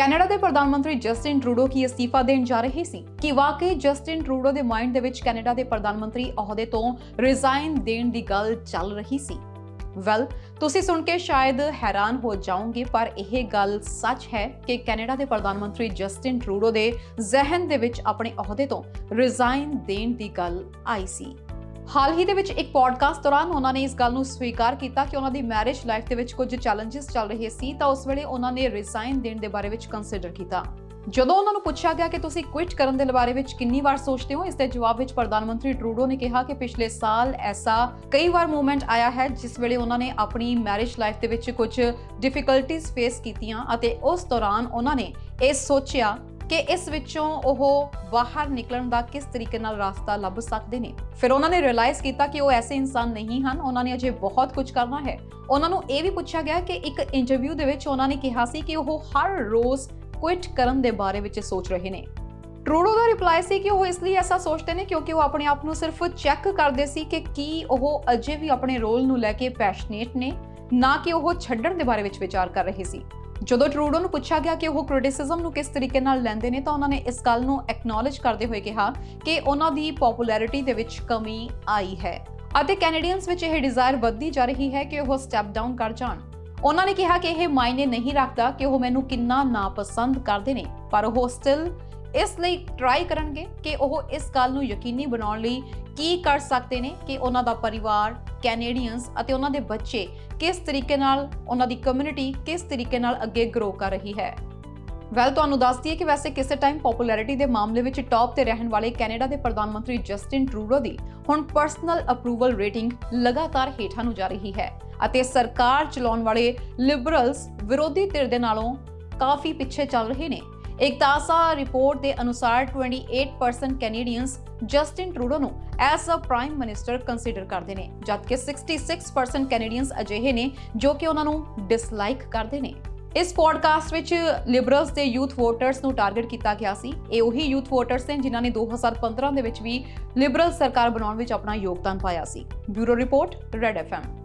Canada ਦੇ ਪ੍ਰਧਾਨ ਮੰਤਰੀ ਜਸਟਿਨ ਟਰੂਡੋ ਕੀ ਅਸਤੀਫਾ ਦੇਣ ਜਾ ਰਹੇ ਸੀ? ਕਿ ਵਾਕਈ ਜਸਟਿਨ ਟਰੂਡੋ ਦੇ ਮਾਈਂਡ ਦੇ ਵਿੱਚ ਕੈਨੇਡਾ ਦੇ ਪ੍ਰਧਾਨ ਮੰਤਰੀ ਅਹੁਦੇ ਤੋਂ ਰਿਜ਼ਾਈਨ ਦੇਣ ਦੀ ਗੱਲ ਚੱਲ ਰਹੀ ਸੀ? ਵੈਲ ਤੁਸੀਂ ਸੁਣ ਕੇ ਸ਼ਾਇਦ ਹੈਰਾਨ ਹੋ ਜਾਓਗੇ, ਪਰ ਇਹ ਗੱਲ ਸੱਚ ਹੈ ਕਿ ਕੈਨੇਡਾ ਦੇ ਪ੍ਰਧਾਨ ਮੰਤਰੀ ਜਸਟਿਨ ਟਰੂਡੋ ਦੇ ਜ਼ਿਹਨ ਦੇ ਵਿੱਚ ਆਪਣੇ ਅਹੁਦੇ ਤੋਂ ਰਿਜ਼ਾਈਨ ਦੇਣ ਦੀ ਗੱਲ ਆਈ ਸੀ। ਹਾਲ ਹੀ ਦੇ ਵਿੱਚ ਇੱਕ ਪੋਡਕਾਸਟ ਦੌਰਾਨ ਉਹਨਾਂ ਨੇ ਇਸ ਗੱਲ ਨੂੰ ਸਵੀਕਾਰ ਕੀਤਾ ਕਿ ਉਹਨਾਂ ਦੀ ਮੈਰਿਜ ਲਾਈਫ ਦੇ ਵਿੱਚ ਕੁਝ ਚੈਲੰਜਸ ਚੱਲ ਰਹੇ ਸੀ, ਤਾਂ ਉਸ ਵੇਲੇ ਉਹਨਾਂ ਨੇ ਰਿਜ਼ਾਈਨ ਦੇਣ ਦੇ ਬਾਰੇ ਵਿੱਚ ਕੰਸੀਡਰ ਕੀਤਾ। ਜਦੋਂ ਉਹਨਾਂ ਨੂੰ ਪੁੱਛਿਆ ਗਿਆ ਕਿ ਤੁਸੀਂ ਕੁਇਟ ਕਰਨ ਦੇ ਬਾਰੇ ਵਿੱਚ ਕਿੰਨੀ ਵਾਰ ਸੋਚਦੇ ਹੋ, ਇਸ ਦੇ ਜਵਾਬ ਵਿੱਚ ਪ੍ਰਧਾਨ ਮੰਤਰੀ ਟਰੂਡੋ ਨੇ ਕਿਹਾ ਕਿ ਪਿਛਲੇ ਸਾਲ ਐਸਾ ਕਈ ਵਾਰ ਮੂਵਮੈਂਟ ਆਇਆ ਹੈ ਜਿਸ ਵੇਲੇ ਉਹਨਾਂ ਨੇ ਆਪਣੀ ਮੈਰਿਜ ਲਾਈਫ ਦੇ ਵਿੱਚ ਕੁਝ ਡਿਫਿਕਲਟੀਜ਼ ਫੇਸ ਕੀਤੀਆਂ ਅਤੇ ਉਸ ਦੌਰਾਨ ਉਹਨਾਂ ਨੇ ਇਹ ਸੋਚਿਆ ਕਿ ਇਸ ਵਿੱਚੋਂ ਉਹ ਬਾਹਰ ਨਿਕਲਣ ਦਾ ਕਿਸ ਤਰੀਕੇ ਨਾਲ ਰਸਤਾ ਲੱਭ ਸਕਦੇ ਨੇ? ਫਿਰ ਉਹਨਾਂ ਨੇ ਰਿਅਲਾਈਜ਼ ਕੀਤਾ ਕਿ ਉਹ ਐਸੇ ਇਨਸਾਨ ਨਹੀਂ ਹਨ। ਉਹਨਾਂ ਨੇ ਅਜੇ ਬਹੁਤ ਕੁਝ ਕਰਨਾ ਹੈ। ਉਹਨਾਂ ਨੂੰ ਇਹ ਵੀ ਪੁੱਛਿਆ ਗਿਆ ਕਿ ਇੱਕ ਇੰਟਰਵਿਊ ਦੇ ਵਿੱਚ ਉਹਨਾਂ ਨੇ ਕਿਹਾ ਸੀ ਕਿ ਉਹ ਹਰ ਰੋਜ਼ ਕੁਇਟ ਕਰਨ ਦੇ ਬਾਰੇ ਵਿੱਚ ਸੋਚ ਰਹੇ ਨੇ। ਟਰੂਡੋ ਦਾ ਰਿਪਲਾਈ ਸੀ ਕਿ ਉਹ ਇਸ ਲਈ ਐਸਾ ਸੋਚਦੇ ਨੇ ਕਿਉਂਕਿ ਉਹ ਆਪਣੇ ਆਪ ਨੂੰ ਸਿਰਫ ਚੈੱਕ ਕਰਦੇ ਸੀ ਕਿ ਕੀ ਉਹ ਅਜੇ ਵੀ ਆਪਣੇ ਰੋਲ ਨੂੰ ਲੈ ਕੇ ਪੈਸ਼ਨੇਟ ਨੇ, ਨਾ ਕਿ ਉਹ ਛੱਡਣ ਦੇ ਬਾਰੇ ਵਿੱਚ ਵਿਚਾਰ ਕਰ ਰਹੇ ਸੀ। ਜਦੋਂ ਟਰੂਡੋ ਨੂੰ ਪੁੱਛਿਆ ਗਿਆ ਕਿ ਉਹ ਕ੍ਰਿਟਿਸਿਜ਼ਮ ਨੂੰ ਕਿਸ ਤਰੀਕੇ ਨਾਲ ਲੈਂਦੇ ਨੇ, ਤਾਂ ਉਹਨਾਂ ਨੇ ਇਸ ਗੱਲ ਨੂੰ ਐਕਨੋਲਜ ਕਰਦੇ ਹੋਏ ਕਿਹਾ ਕਿ ਉਹਨਾਂ ਦੀ ਪਪੂਲੈਰਿਟੀ ਦੇ ਵਿੱਚ ਕਮੀ ਆਈ ਹੈ ਅਤੇ ਕੈਨੇਡੀਅਨਸ ਵਿੱਚ ਇਹ ਡਿਜ਼ਾਇਰ ਵੱਧਦੀ ਜਾ ਰਹੀ ਹੈ ਕਿ ਉਹ ਸਟੈਪ ਡਾਊਨ ਕਰ ਜਾਣ। ਉਹਨਾਂ ਨੇ ਕਿਹਾ ਕਿ ਇਹ ਮਾਇਨੇ ਨਹੀਂ ਰੱਖਦਾ ਕਿ ਉਹ ਮੈਨੂੰ ਕਿੰਨਾ ਨਾਪਸੰਦ ਕਰਦੇ ਨੇ, ਪਰ ਉਹ ਸਟਿਲ ਇਸ ਲਈ ਟਰਾਈ ਕਰਨਗੇ ਕਿ ਉਹ ਇਸ ਗੱਲ ਨੂੰ ਯਕੀਨੀ ਬਣਾਉਣ ਲਈ ਕੀ ਕਰ ਸਕਦੇ ਨੇ ਕਿ ਉਹਨਾਂ ਦਾ ਪਰਿਵਾਰ, ਕੈਨੇਡੀਅਨਸ ਅਤੇ ਉਹਨਾਂ ਦੇ ਬੱਚੇ ਕਿਸ ਤਰੀਕੇ ਨਾਲ ਉਹਨਾਂ ਦੀ ਕਮਿਊਨਿਟੀ ਕਿਸ ਤਰੀਕੇ ਨਾਲ ਅੱਗੇ ਗਰੋ ਕਰ ਰਹੀ ਹੈ? ਵੈਲ ਤੁਹਾਨੂੰ ਦੱਸ ਦਈਏ ਕਿ ਵੈਸੇ ਕਿਸੇ ਟਾਈਮ ਪਪੂਲੈਰਿਟੀ ਦੇ ਮਾਮਲੇ ਵਿੱਚ ਟੌਪ ਤੇ ਰਹਿਣ ਵਾਲੇ ਕੈਨੇਡਾ ਦੇ ਪ੍ਰਧਾਨ ਮੰਤਰੀ ਜਸਟਿਨ ਟਰੂਡੋ ਦੀ ਹੁਣ ਪਰਸਨਲ ਅਪਰੂਵਲ ਰੇਟਿੰਗ ਲਗਾਤਾਰ ਹੇਠਾਂ ਨੂੰ ਜਾ ਰਹੀ ਹੈ ਅਤੇ ਸਰਕਾਰ ਚਲਾਉਣ ਵਾਲੇ ਲਿਬਰਲਸ ਵਿਰੋਧੀ ਧਿਰ ਦੇ ਨਾਲੋਂ ਕਾਫੀ ਪਿੱਛੇ ਚੱਲ ਰਹੇ ਨੇ। ਇੱਕ ਤਾਸਾ ਰਿਪੋਰਟ ਦੇ ਅਨੁਸਾਰ 28% ਕੈਨੇਡੀਅਨਸ ਜਸਟਿਨ ਟਰੂਡੋ ਨੂੰ as a prime minister consider ਕਰਦੇ ਨੇ, ਜਦਕਿ 66% ਕੈਨੇਡੀਅਨਸ ਅਜਿਹੇ ਨੇ ਜੋ ਕਿ ਉਹਨਾਂ ਨੂੰ ਡਿਸਲਾਈਕ ਕਰਦੇ ਨੇ। ਇਸ ਪੋਡਕਾਸਟ ਵਿੱਚ ਲਿਬਰਲਸ ਦੇ ਯੂਥ ਵੋਟਰਸ ਨੂੰ ਟਾਰਗੇਟ ਕੀਤਾ ਗਿਆ ਸੀ। ਇਹ ਉਹੀ ਯੂਥ ਵੋਟਰਸ ਨੇ ਜਿਨ੍ਹਾਂ ਨੇ 2015 ਦੇ ਵਿੱਚ ਵੀ ਲਿਬਰਲ ਸਰਕਾਰ ਬਣਾਉਣ ਵਿੱਚ ਆਪਣਾ ਯੋਗਦਾਨ ਪਾਇਆ ਸੀ। Bureau report Red FM